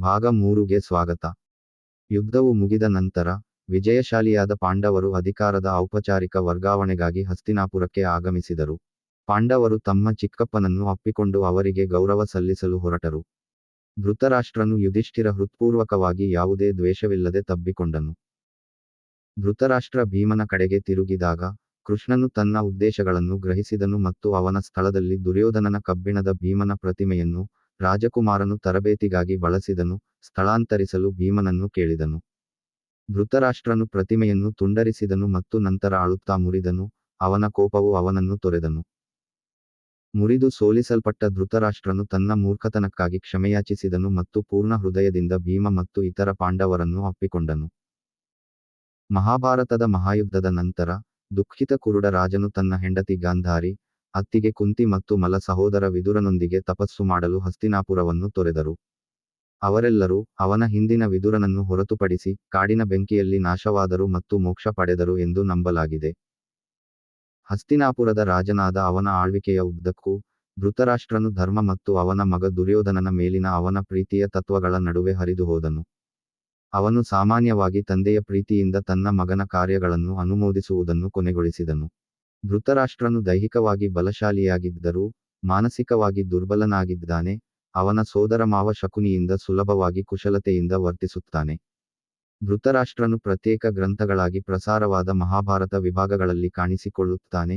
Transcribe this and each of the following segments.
ಭಾಗ ಮೂರುಗೆ ಸ್ವಾಗತ. ಯುದ್ಧವು ಮುಗಿದ ನಂತರ ವಿಜಯಶಾಲಿಯಾದ ಪಾಂಡವರು ಅಧಿಕಾರದ ಔಪಚಾರಿಕ ವರ್ಗಾವಣೆಗಾಗಿ ಹಸ್ತಿನಾಪುರಕ್ಕೆ ಆಗಮಿಸಿದರು. ಪಾಂಡವರು ತಮ್ಮ ಚಿಕ್ಕಪ್ಪನನ್ನು ಅಪ್ಪಿಕೊಂಡು ಅವರಿಗೆ ಗೌರವ ಸಲ್ಲಿಸಲು ಹೊರಟರು. ಧೃತರಾಷ್ಟ್ರನು ಯುಧಿಷ್ಠಿರ ಹೃತ್ಪೂರ್ವಕವಾಗಿ ಯಾವುದೇ ದ್ವೇಷವಿಲ್ಲದೆ ತಬ್ಬಿಕೊಂಡನು. ಧೃತರಾಷ್ಟ್ರ ಭೀಮನ ಕಡೆಗೆ ತಿರುಗಿದಾಗ ಕೃಷ್ಣನು ತನ್ನ ಉದ್ದೇಶಗಳನ್ನು ಗ್ರಹಿಸಿದನು ಮತ್ತು ಅವನ ಸ್ಥಳದಲ್ಲಿ ದುರ್ಯೋಧನನ ಕಬ್ಬಿಣದ ಭೀಮನ ಪ್ರತಿಮೆಯನ್ನು ರಾಜಕುಮಾರನು ತರಬೇತಿಗಾಗಿ ಬಳಸಿದನು, ಸ್ಥಳಾಂತರಿಸಲು ಭೀಮನನ್ನು ಕೇಳಿದನು. ಧೃತರಾಷ್ಟ್ರನು ಪ್ರತಿಮೆಯನ್ನು ತುಂಡರಿಸಿದನು ಮತ್ತು ನಂತರ ಅಳುತ್ತಾ ಮುರಿದನು, ಅವನ ಕೋಪವು ಅವನನ್ನು ತೊರೆದನು. ಮುರಿದು ಸೋಲಿಸಲ್ಪಟ್ಟ ಧೃತರಾಷ್ಟ್ರನು ತನ್ನ ಮೂರ್ಖತನಕ್ಕಾಗಿ ಕ್ಷಮೆಯಾಚಿಸಿದನು ಮತ್ತು ಪೂರ್ಣ ಹೃದಯದಿಂದ ಭೀಮ ಮತ್ತು ಇತರ ಪಾಂಡವರನ್ನು ಅಪ್ಪಿಕೊಂಡನು. ಮಹಾಭಾರತದ ಮಹಾಯುದ್ಧದ ನಂತರ, ದುಃಖಿತ ಕುರುಡ ರಾಜನು ತನ್ನ ಹೆಂಡತಿ ಗಾಂಧಾರಿ ಅತ್ತಿಗೆ ಕುಂತಿ ಮತ್ತು ಮಲ ಸಹೋದರ ವಿದುರನೊಂದಿಗೆ ತಪಸ್ಸು ಮಾಡಲು ಹಸ್ತಿನಾಪುರವನ್ನು ತೊರೆದರು. ಅವರೆಲ್ಲರೂ ಅವನ ಹಿಂದಿನ ವಿದುರನನ್ನು ಹೊರತುಪಡಿಸಿ ಕಾಡಿನ ಬೆಂಕಿಯಲ್ಲಿ ನಾಶವಾದರು ಮತ್ತು ಮೋಕ್ಷ ಪಡೆದರು ಎಂದು ನಂಬಲಾಗಿದೆ. ಹಸ್ತಿನಾಪುರದ ರಾಜನಾದ ಅವನ ಆಳ್ವಿಕೆಯ ಉದ್ದಕ್ಕೂ ಧೃತರಾಷ್ಟ್ರನು ಧರ್ಮ ಮತ್ತು ಅವನ ಮಗ ದುರ್ಯೋಧನನ ಮೇಲಿನ ಅವನ ಪ್ರೀತಿಯ ತತ್ವಗಳ ನಡುವೆ ಹರಿದು ಹೋದನು. ಅವನು ಸಾಮಾನ್ಯವಾಗಿ ತಂದೆಯ ಪ್ರೀತಿಯಿಂದ ತನ್ನ ಮಗನ ಕಾರ್ಯಗಳನ್ನು ಅನುಮೋದಿಸುವುದನ್ನು ಕೊನೆಗೊಳಿಸಿದನು. ಧೃತರಾಷ್ಟ್ರನು ದೈಹಿಕವಾಗಿ ಬಲಶಾಲಿಯಾಗಿದ್ದರೂ, ಮಾನಸಿಕವಾಗಿ ದುರ್ಬಲನಾಗಿದ್ದಾನೆ, ಅವನ ಸೋದರಮಾವ ಶಕುನಿಯಿಂದ ಸುಲಭವಾಗಿ ಕುಶಲತೆಯಿಂದ ವರ್ತಿಸುತ್ತಾನೆ. ಧೃತರಾಷ್ಟ್ರನು ಪ್ರತ್ಯೇಕ ಗ್ರಂಥಗಳಾಗಿ ಪ್ರಸಾರವಾದ ಮಹಾಭಾರತ ವಿಭಾಗಗಳಲ್ಲಿ ಕಾಣಿಸಿಕೊಳ್ಳುತ್ತಾನೆ,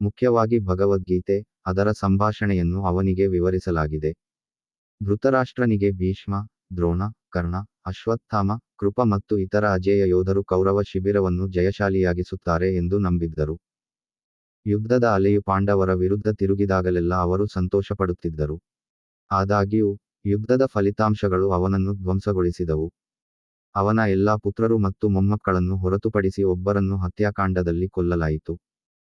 ಮುಖ್ಯವಾಗಿ ಭಗವದ್ಗೀತೆ, ಅದರ ಸಂಭಾಷಣೆಯನ್ನು ಅವನಿಗೆ ವಿವರಿಸಲಾಗಿದೆ. ಧೃತರಾಷ್ಟ್ರನಿಗೆ ಭೀಷ್ಮ, ದ್ರೋಣ, ಕರ್ಣ, ಅಶ್ವತ್ಥಾಮ, ಕೃಪ ಮತ್ತು ಇತರ ಅಜೇಯ ಯೋಧರು ಕೌರವ ಶಿಬಿರವನ್ನು ಜಯಶಾಲಿಯಾಗಿಸುತ್ತಾರೆ ಎಂದು ನಂಬಿದ್ದರು. ಯುದ್ಧದ ಅಲೆಯು ಪಾಂಡವರ ವಿರುದ್ಧ ತಿರುಗಿದಾಗಲೆಲ್ಲ ಅವರು ಸಂತೋಷಪಡುತ್ತಿದ್ದರು. ಆದಾಗ್ಯೂ, ಯುದ್ಧದ ಫಲಿತಾಂಶಗಳು ಅವನನ್ನು ಧ್ವಂಸಗೊಳಿಸಿದವು. ಅವನ ಎಲ್ಲಾ ಪುತ್ರರು ಮತ್ತು ಮೊಮ್ಮಕ್ಕಳನ್ನು ಹೊರತುಪಡಿಸಿ ಒಬ್ಬರನ್ನು ಹತ್ಯಾಕಾಂಡದಲ್ಲಿ ಕೊಲ್ಲಲಾಯಿತು.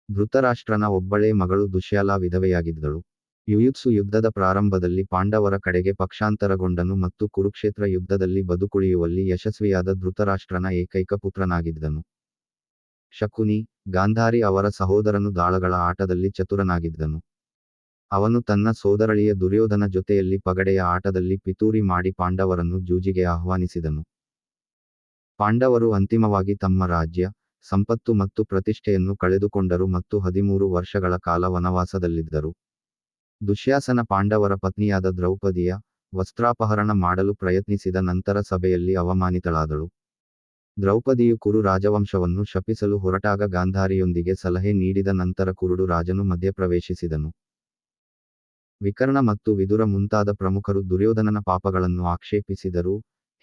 ಧೃತರಾಷ್ಟ್ರನ ಒಬ್ಬಳೇ ಮಗಳು ದುಶ್ಯಾಲ ವಿಧವೆಯಾಗಿದ್ದಳು. ಯುಯುತ್ಸು ಯುದ್ಧದ ಪ್ರಾರಂಭದಲ್ಲಿ ಪಾಂಡವರ ಕಡೆಗೆ ಪಕ್ಷಾಂತರಗೊಂಡನು ಮತ್ತು ಕುರುಕ್ಷೇತ್ರ ಯುದ್ಧದಲ್ಲಿ ಬದುಕುಳಿಯುವಲ್ಲಿ ಯಶಸ್ವಿಯಾದ ಧೃತರಾಷ್ಟ್ರನ ಏಕೈಕ ಪುತ್ರನಾಗಿದ್ದನು. ಶಕುನಿ ಗಾಂಧಾರಿ ಅವರ ಸಹೋದರನು ದಾಳಗಳ ಆಟದಲ್ಲಿ ಚತುರನಾಗಿದ್ದನು. ಅವನು ತನ್ನ ಸೋದರಳಿಯ ದುರ್ಯೋಧನ ಜೊತೆಯಲ್ಲಿ ಪಗಡೆಯ ಆಟದಲ್ಲಿ ಪಿತೂರಿ ಮಾಡಿ ಪಾಂಡವರನ್ನು ಜೂಜಿಗೆ ಆಹ್ವಾನಿಸಿದನು. ಪಾಂಡವರು ಅಂತಿಮವಾಗಿ ತಮ್ಮ ರಾಜ್ಯ, ಸಂಪತ್ತು ಮತ್ತು ಪ್ರತಿಷ್ಠೆಯನ್ನು ಕಳೆದುಕೊಂಡರು ಮತ್ತು ಹದಿಮೂರು ವರ್ಷಗಳ ಕಾಲ ವನವಾಸದಲ್ಲಿದ್ದರು. ದುಶ್ಯಾಸನ ಪಾಂಡವರ ಪತ್ನಿಯಾದ ದ್ರೌಪದಿಯ ವಸ್ತ್ರಾಪಹರಣ ಮಾಡಲು ಪ್ರಯತ್ನಿಸಿದ ನಂತರ ಸಭೆಯಲ್ಲಿ ಅವಮಾನಿತಳಾದಳು. ದ್ರೌಪದಿಯು ಕುರು ರಾಜವಂಶವನ್ನು ಶಪಿಸಲು ಹೊರಟಾಗ ಗಾಂಧಾರಿಯೊಂದಿಗೆ ಸಲಹೆ ನೀಡಿದ ನಂತರ ಕುರುಡು ರಾಜನು ಮಧ್ಯಪ್ರವೇಶಿಸಿದನು. ವಿಕರ್ಣ ಮತ್ತು ವಿದುರ ಮುಂತಾದ ಪ್ರಮುಖರು ದುರ್ಯೋಧನನ ಪಾಪಗಳನ್ನು ಆಕ್ಷೇಪಿಸಿದರು.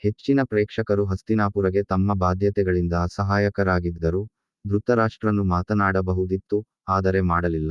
ಹೆಚ್ಚಿನ ಪ್ರೇಕ್ಷಕರು ಹಸ್ತಿನಾಪುರಗೆ ತಮ್ಮ ಬಾಧ್ಯತೆಗಳಿಂದ ಅಸಹಾಯಕರಾಗಿದ್ದರು. ಧೃತರಾಷ್ಟ್ರನು ಮಾತನಾಡಬಹುದಿತ್ತು, ಆದರೆ ಮಾಡಲಿಲ್ಲ.